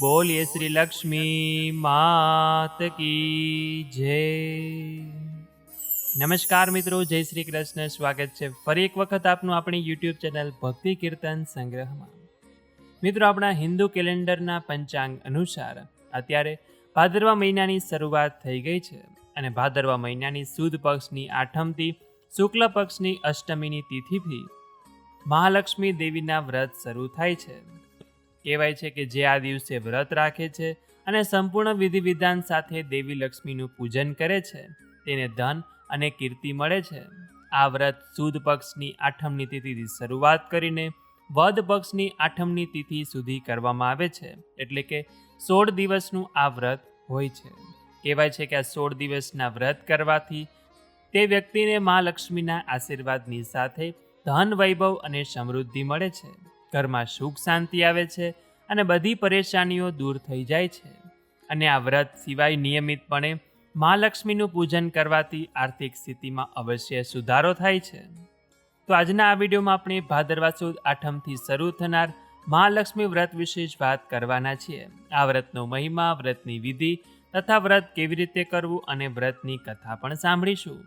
બોલીએ શ્રી લક્ષ્મી માત કી જય. નમસ્કાર મિત્રો, જય શ્રી કૃષ્ણ. સ્વાગત છે ફરી એક વખત આપનું આપણી યુટ્યુબ ચેનલ ભક્તિ કીર્તન સંગ્રહમાં. મિત્રો, આપણા હિન્દુ કેલેન્ડરના પંચાંગ અનુસાર અત્યારે ભાદરવા મહિનાની શરૂઆત થઈ ગઈ છે અને ભાદરવા મહિનાની સુદ પક્ષની આઠમથી શુક્લ પક્ષની અષ્ટમીની તિથિથી મહાલક્ષ્મી દેવીના વ્રત શરૂ થાય છે. કહેવાય છે કે જે આ દિવસે વ્રત રાખે છે અને સંપૂર્ણ વિધિ વિધાન સાથે દેવી લક્ષ્મીનું પૂજન કરે છે, તેને ધન અને કીર્તિ મળે છે. આ વ્રત સુદ પક્ષની આઠમની તિથિથી શરૂઆત કરીને વદ પક્ષની આઠમની તિથિ સુધી કરવામાં આવે છે, એટલે કે સોળ દિવસનું આ વ્રત હોય છે. કહેવાય છે કે આ સોળ દિવસના વ્રત કરવાથી તે વ્યક્તિને મહાલક્ષ્મીના આશીર્વાદની સાથે ધન, વૈભવ અને સમૃદ્ધિ મળે છે. ઘરમાં સુખ શાંતિ આવે છે અને બધી પરેશાનીઓ દૂર થઈ જાય છે. અને આ વ્રત સિવાય નિયમિતપણે મહાલક્ષ્મીનું પૂજન કરવાથી આર્થિક સ્થિતિમાં અવશ્ય સુધારો થાય છે. તો આજના આ વિડીયોમાં આપણે ભાદરવા સુદ આઠમથી શરૂ થનાર મહાલક્ષ્મી વ્રત વિશે જ વાત કરવાના છીએ. આ વ્રતનો મહિમા, વ્રતની વિધિ તથા વ્રત કેવી રીતે કરવું અને વ્રતની કથા પણ સાંભળીશું.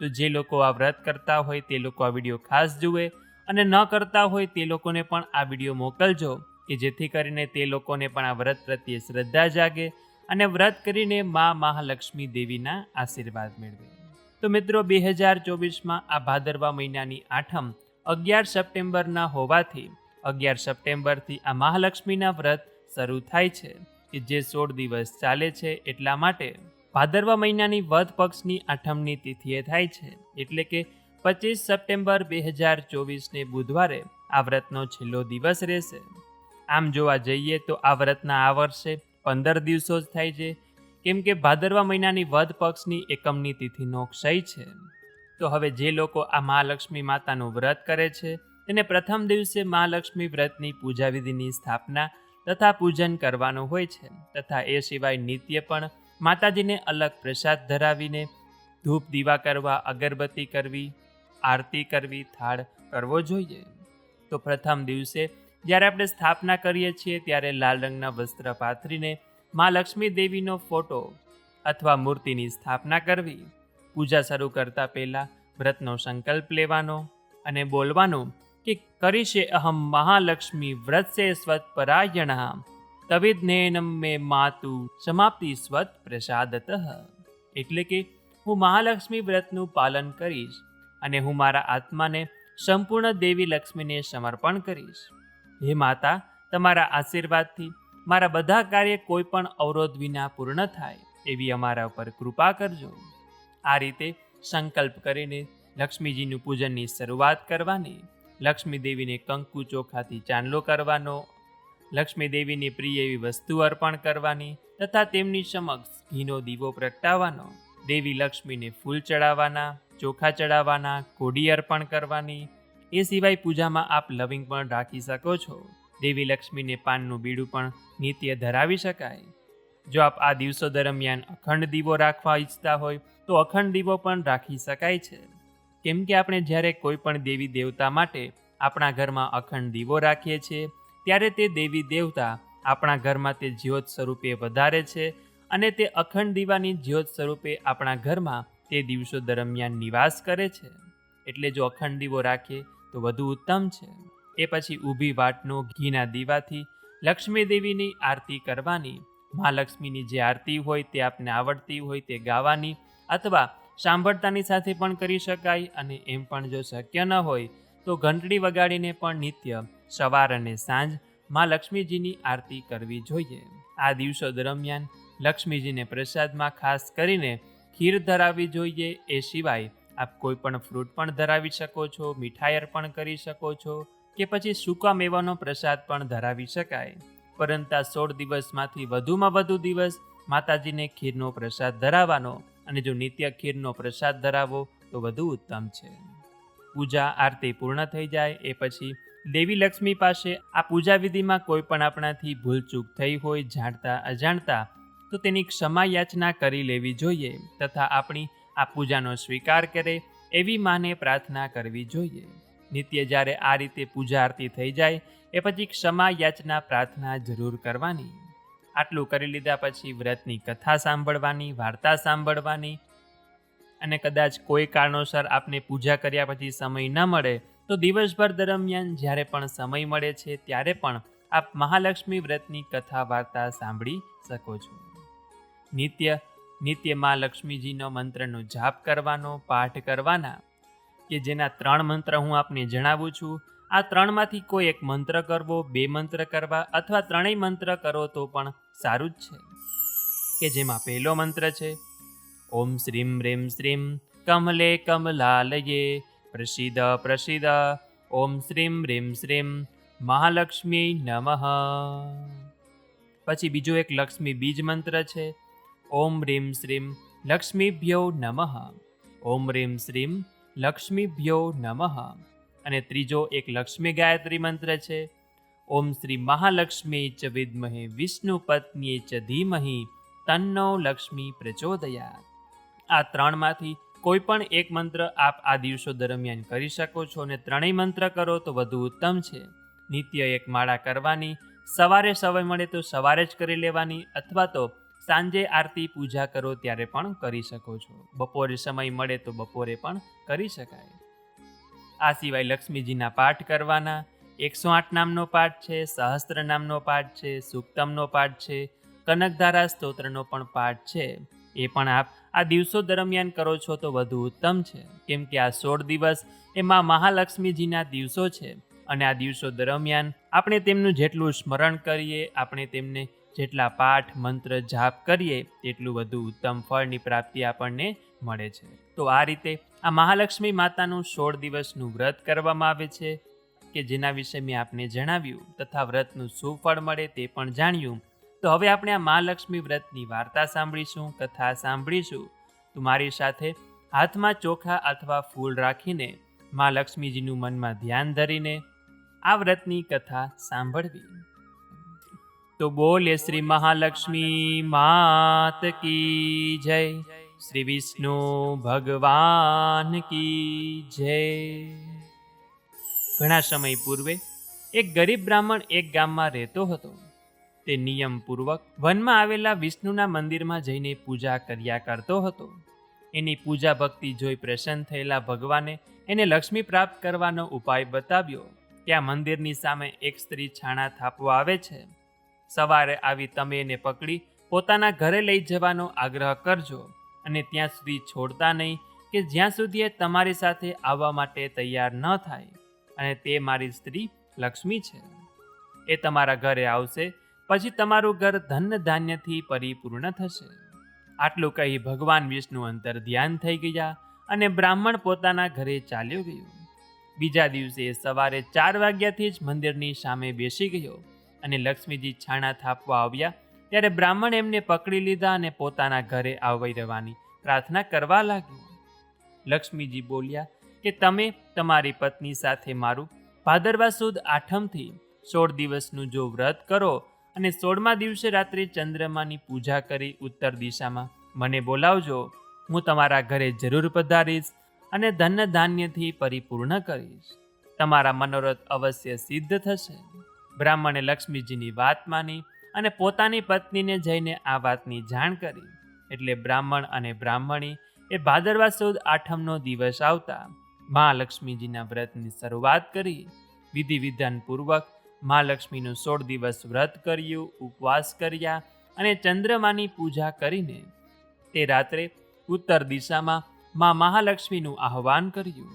તો જે લોકો આ વ્રત કરતા હોય તે લોકો આ વીડિયો ખાસ જુએ અને ન કરતા હોય તે લોકોને પણ આ વીડિયો મોકલજો, કે જેથી કરીને તે લોકોને પણ આ વ્રત પ્રત્યે શ્રદ્ધા જાગે અને વ્રત કરીને મા મહાલક્ષ્મી દેવીના આશીર્વાદ મેળવે. તો મિત્રો બે હજાર ચોવીસમાં આ ભાદરવા મહિનાની આઠમ અગિયાર સપ્ટેમ્બરના હોવાથી અગિયાર સપ્ટેમ્બરથી આ મહાલક્ષ્મીના વ્રત શરૂ થાય છે, કે જે સોળ દિવસ ચાલે છે. એટલા માટે ભાદરવા મહિનાની વધ પક્ષની આઠમની તિથિએ થાય છે, એટલે કે પચીસ સપ્ટેમ્બર બે હજાર ચોવીસને બુધવારે આ વ્રતનો છેલ્લો દિવસ રહેશે. આમ જોવા જઈએ તો આ વ્રતના આ વર્ષે પંદર દિવસો જ થાય છે. કેમ કે ભાદરવા મહિનાની વધ પક્ષની એકમની તિથિનો ક્ષય છે. તો હવે જે લોકો આ મહાલક્ષ્મી માતાનું વ્રત કરે છે, તેને પ્રથમ દિવસે મહાલક્ષ્મી વ્રતની પૂજા વિધિની સ્થાપના તથા પૂજન કરવાનું હોય છે. તથા એ સિવાય નિત્ય પણ માતાજીને અલગ પ્રસાદ ધરાવીને ધૂપ દીવા કરવા, અગરબત્તી કરવી આરતી કરવી, થાળ કરવો જોઈએ. તો પ્રથમ દિવસે જ્યારે આપણે સ્થાપના કરીએ છીએ ત્યારે લાલ રંગના વસ્ત્ર પાથરીને મા લક્ષ્મી દેવીનો ફોટો અથવા મૂર્તિની સ્થાપના કરવી. પૂજા શરૂ કરતા પહેલાં વ્રતનો સંકલ્પ લેવાનો અને બોલવાનું કે કરીશે અહમ મહાલક્ષ્મી વ્રતસે સ્વત પરાયણ તવિજ્ઞેનમ મે માતુ સમાપ્તિ સ્વત પ્રસાદત એટલે કે હું મહાલક્ષ્મી વ્રતનું પાલન કરીશ અને હું મારા આત્માને સંપૂર્ણ દેવી લક્ષ્મીને સમર્પણ કરીશ. હે માતા, તમારા આશીર્વાદથી મારા બધા કાર્ય કોઈ પણ અવરોધ વિના પૂર્ણ થાય એવી અમારા ઉપર કૃપા કરજો. આ રીતે સંકલ્પ કરીને લક્ષ્મીજીનું પૂજનની શરૂઆત કરવાની. લક્ષ્મી દેવીને કંકુ ચોખાથી ચાંદલો કરવાનો. લક્ષ્મી દેવીની પ્રિય એવી વસ્તુ અર્પણ કરવાની તથા તેમની સમક્ષ ઘીનો દીવો પ્રગટાવવાનો. દેવી લક્ષ્મીને ફૂલ ચડાવવાના, ચોખા ચડાવવાના, કોડી અર્પણ કરવાની, એ સિવાય પૂજામાં આપ લવિંગ પણ રાખી શકો છો. દેવી લક્ષ્મીને પાનનું બીડું પણ નિત્ય ધરાવી શકાય. જો આપ આ દિવસો દરમિયાન અખંડ દીવો રાખવા ઈચ્છતા હોય, તો અખંડ દીવો પણ રાખી શકાય છે. કેમ કે આપણે જ્યારે કોઈ પણ દેવી દેવતા માટે આપણા ઘરમાં અખંડ દીવો રાખીએ છીએ, ત્યારે તે દેવી દેવતા આપણા ઘરમાં તે જ્યોત સ્વરૂપે વધારે છે અને તે અખંડ દીવાની જ્યોત સ્વરૂપે આપણા ઘરમાં તે દિવસો દરમિયાન નિવાસ કરે છે. એટલે જો અખંડ દીવો રાખીએ તો વધુ ઉત્તમ છે. એ પછી ઊભી વાટનો ઘીના દીવાથી લક્ષ્મી દેવીની આરતી કરવાની મહાલક્ષ્મીની જે આરતી હોય તે આપને આવડતી હોય તે ગાવાની અથવા સાંભળતાની સાથે પણ કરી શકાય અને એમ પણ જો શક્ય ન હોય તો ઘંટડી વગાડીને પણ નિત્ય સવાર અને સાંજ મા લક્ષ્મીજીની આરતી કરવી જોઈએ. આ દિવસો દરમિયાન લક્ષ્મીજીને પ્રસાદમાં ખાસ કરીને ખીર ધરાવવી જોઈએ એ સિવાય આપ કોઈ પણ ફ્રૂટ પણ ધરાવી શકો છો, મીઠાઈ અર્પણ કરી શકો છો કે પછી સૂકા મેવાનો પ્રસાદ પણ ધરાવી શકાય. પરંતુ આ સોળ દિવસમાંથી વધુમાં વધુ દિવસ માતાજીને ખીરનો પ્રસાદ ધરાવવાનો અને જો નિત્ય ખીરનો પ્રસાદ ધરાવો તો વધુ ઉત્તમ છે. પૂજા આરતી પૂર્ણ થઈ જાય એ પછી દેવી લક્ષ્મી પાસે આ પૂજા વિધિમાં કોઈ પણ આપણાથી ભૂલચૂક થઈ હોય, જાણતા અજાણતા તો તેની ક્ષમા યાચના કરી લેવી જોઈએ તથા આપણી આ પૂજાનો સ્વીકાર કરે એવી માને પ્રાર્થના કરવી જોઈએ. નિત્ય જ્યારે આ રીતે પૂજા આરતી થઈ જાય, એ પછી ક્ષમા યાચના પ્રાર્થના જરૂર કરવાની. આટલું કરી લીધા પછી વ્રતની કથા સાંભળવાની, વાર્તા સાંભળવાની અને કદાચ કોઈ કારણોસર આપને પૂજા કર્યા પછી સમય ન મળે તો દિવસભર દરમિયાન જ્યારે પણ સમય મળે છે ત્યારે પણ આપ મહાલક્ષ્મી વ્રતની કથા વાર્તા સાંભળી શકો છો. નિત્ય નિત્ય મા લક્ષ્મીજીનો મંત્રનો જાપ કરવાનો, પાઠ કરવાના, કે જેના ત્રણ મંત્ર હું આપને જણાવું છું. આ ત્રણમાંથી કોઈ એક મંત્ર કરવો, બે મંત્ર કરવા અથવા ત્રણેય મંત્ર કરો તો પણ સારું જ છે. કે જેમાં પહેલો મંત્ર છે, ઓમ શ્રીમ રેમ શ્રીમ કમલે કમલાલયે પ્રસિદ્ધ પ્રસિદ્ધ, ઓમ શ્રીમ રેમ શ્રીમ મહાલક્ષ્મી નમઃ. પછી બીજો એક લક્ષ્મી બીજ મંત્ર છે ઓમ રીમ શ્રીમ લક્ષ્મીભ્યો નમઃ. ઓમ રીમ શ્રીમ લક્ષ્મીભ્યો નમઃ. અને ત્રીજો એક લક્ષ્મી ગાયત્રી મંત્ર છે. ઓમ શ્રી મહાલક્ષ્મી ચ વિદ્મહે વિષ્ણુ પત્નીએ ચ ધીમહી તન્નો લક્ષ્મી પ્રચોદયા આ ત્રણમાંથી કોઈ પણ એક મંત્ર આપ આ દિવસો દરમિયાન કરી શકો છો અને ત્રણેય મંત્ર કરો તો વધુ ઉત્તમ છે. નિત્ય એક માળા કરવાની, સવારે સમય મળે તો સવારે જ કરી લેવાની અથવા તો સાંજે આરતી, પૂજા કરો ત્યારે પણ કરી શકો છો. બપોરે સમય મળે તો બપોરે પણ કરી શકાય. આ સિવાય લક્ષ્મીજીના પાઠ કરવાના. એકસો આઠ નામનો પાઠ છે, સહસ્ત્ર નામનો પાઠ છે, સુક્તમનો પાઠ છે, કનકધારા સ્તોત્રનો પણ પાઠ છે. એ પણ આપ આ દિવસો દરમિયાન કરો છો તો વધુ ઉત્તમ છે. કેમ કે આ સોળ દિવસ એમાં મહાલક્ષ્મીજીના દિવસો છે. અને આ દિવસો દરમિયાન આપણે તેમનું જેટલું સ્મરણ કરીએ, આપણે તેમને જેટલા પાઠ, મંત્ર, જાપ કરીએ, તેટલું વધુ ઉત્તમ ફળની પ્રાપ્તિ આપણને મળે છે. તો આ રીતે આ મહાલક્ષ્મી માતાનું સોળ દિવસનું વ્રત કરવામાં આવે છે, કે જેના વિશે મેં આપને જણાવ્યું, તથા વ્રતનું શું ફળ મળે તે પણ જાણ્યું. તો હવે આપણે આ મહાલક્ષ્મી વ્રતની વાર્તા સાંભળીશું, કથા સાંભળીશું. તો મારી સાથે હાથમાં ચોખા અથવા ફૂલ રાખીને મા લક્ષ્મીજીનું મનમાં ધ્યાન ધરીને આ વ્રતની કથા સાંભળવી. તો બોલે શ્રી મહાલક્ષ્મી, માત કી જય. શ્રી વિષ્ણુ, ભગવાન કી જય. ઘણા સમય પૂર્વે એક ગરીબ બ્રાહ્મણ એક ગામમાં રહેતો હતો. તે નિયમપૂર્વક વનમાં આવેલા વિષ્ણુના મંદિરમાં જઈને પૂજા કર્યા કરતો હતો. એની પૂજા ભક્તિ જોઈ પ્રસન્ન થયેલા ભગવાને એને લક્ષ્મી પ્રાપ્ત કરવાનો ઉપાય બતાવ્યો. ત્યાં મંદિરની સામે એક સ્ત્રી છાણા થાપવા આવે છે. સવારે આવી તમે એને પકડી પોતાના ઘરે લઈ જવાનો આગ્રહ કરજો અને ત્યાં સુધી છોડતા નહીં કે જ્યાં સુધી એ તમારી સાથે આવવા માટે તૈયાર ન થાય. અને તે મારી સ્ત્રી લક્ષ્મી છે. એ તમારા ઘરે આવશે, પછી તમારું ઘર ધન ધાન્યથી પરિપૂર્ણ થશે. આટલું કહી ભગવાન વિષ્ણુ અંતર ધ્યાન થઈ ગયા અને બ્રાહ્મણ પોતાના ઘરે ચાલ્યો ગયો. બીજા દિવસે સવારે ચાર વાગ્યાથી જ મંદિરની સામે બેસી ગયો. અને લક્ષ્મીજી છાણા થાપવા આવ્યા ત્યારે બ્રાહ્મણ એમને પકડી લીધા અને પોતાના ઘરે આવઈ રહેવાની પ્રાર્થના કરવા લાગ્યો. લક્ષ્મીજી બોલ્યા કે તમે તમારી પત્ની સાથે મારું ભાદરવા સુદ આઠમથી સોળ દિવસનું જો વ્રત કરો અને સોળમા દિવસે રાત્રે ચંદ્રમાની પૂજા કરી ઉત્તર દિશામાં મને બોલાવજો, હું તમારા ઘરે જરૂર પધારીશ અને ધન ધાન્યથી પરિપૂર્ણ કરીશ. તમારા મનોરથ અવશ્ય સિદ્ધ થશે. બ્રાહ્મણે લક્ષ્મીજીની વાત માની અને પોતાની પત્નીને જઈને આ વાતની જાણ કરી. એટલે બ્રાહ્મણ અને બ્રાહ્મણી એ ભાદરવા સુદ આઠમનો દિવસ આવતા મા લક્ષ્મીજીના વ્રતની શરૂઆત કરી. વિધિ વિધાનપૂર્વક મા લક્ષ્મીનું સોળ દિવસ વ્રત કર્યું, ઉપવાસ કર્યા અને ચંદ્રમાની પૂજા કરીને તે રાત્રે ઉત્તર દિશામાં મા મહાલક્ષ્મીનું આહ્વાન કર્યું.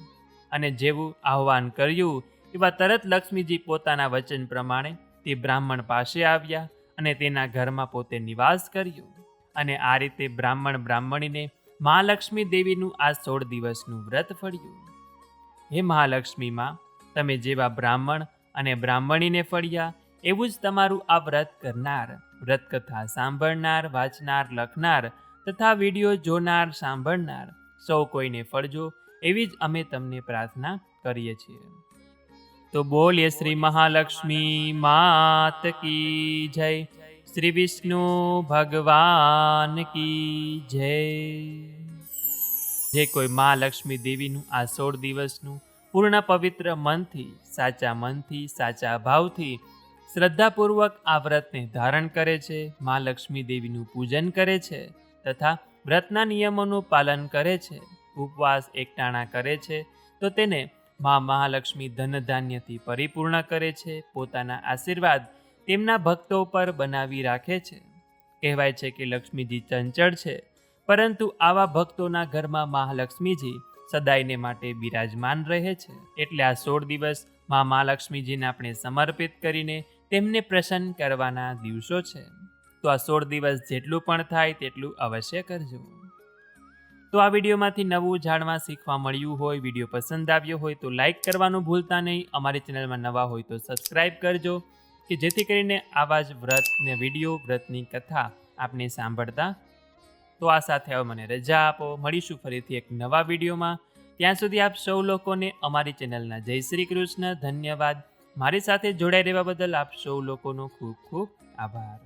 અને જેવું આહ્વાન કર્યું એવા તરત લક્ષ્મીજી પોતાના વચન પ્રમાણે તે બ્રાહ્મણ પાસે આવ્યા અને તેના ઘરમાં પોતે નિવાસ કર્યો. અને આ રીતે બ્રાહ્મણ બ્રાહ્મણીને મહાલક્ષ્મી દેવીનું આ સોળ દિવસનું વ્રત ફળ્યું. હે મહાલક્ષ્મીમાં તમે જેવા બ્રાહ્મણ અને બ્રાહ્મણીને ફળ્યા, એવું જ તમારું આ વ્રત કરનાર, વ્રતકથા સાંભળનાર, વાંચનાર, લખનાર તથા વીડિયો જોનાર, સાંભળનાર સૌ કોઈને ફળજો, એવી જ અમે તમને પ્રાર્થના કરીએ છીએ. તો બોલીએ શ્રી મહાલક્ષ્મી માત કી જય. શ્રી વિષ્ણુ ભગવાન કી જય. જે કોઈ મહાલક્ષ્મી દેવીનું આ સોળ દિવસનું પૂર્ણ પવિત્ર મનથી, સાચા મનથી, સાચા ભાવથી શ્રદ્ધાપૂર્વક આ વ્રતને ધારણ કરે છે, મા લક્ષ્મી દેવીનું પૂજન કરે છે તથા વ્રતના નિયમોનું પાલન કરે છે, ઉપવાસ એકટાણા કરે છે. તો તેને મા મહાલક્ષ્મી ધન ધાન્યથી પરિપૂર્ણ કરે છે, પોતાના આશીર્વાદ તેમના ભક્તો પર બનાવી રાખે છે. કહેવાય છે કે લક્ષ્મીજી ચંચળ છે, પરંતુ આવા ભક્તોના ઘરમાં મહાલક્ષ્મીજી સદાયને માટે બિરાજમાન રહે છે. એટલે આ સોળ દિવસ મા મહાલક્ષ્મીજીને આપણે સમર્પિત કરીને તેમને પ્રસન્ન કરવાના દિવસો છે. તો આ સોળ દિવસ જેટલું પણ થાય તેટલું અવશ્ય કરજો. તો આ વિડીયોમાંથી નવું જાણવા, શીખવા મળ્યું હોય, વીડિયો પસંદ આવ્યો હોય તો લાઇક કરવાનું ભૂલતા નહીં. અમારી ચેનલમાં નવા હોય તો સબસ્ક્રાઈબ કરજો કે જેથી કરીને આવા જ વ્રત ને વીડિયો, વ્રતની કથા આપને સાંભળતા. તો આ સાથે હવે મને રજા આપો. મળીશું ફરીથી એક નવા વિડીયોમાં. ત્યાં સુધી આપ સૌ લોકોને અમારી ચેનલના જય શ્રી કૃષ્ણ. ધન્યવાદ. મારી સાથે જોડાઈ રહેવા બદલ આપ સૌ લોકોનો ખૂબ ખૂબ આભાર.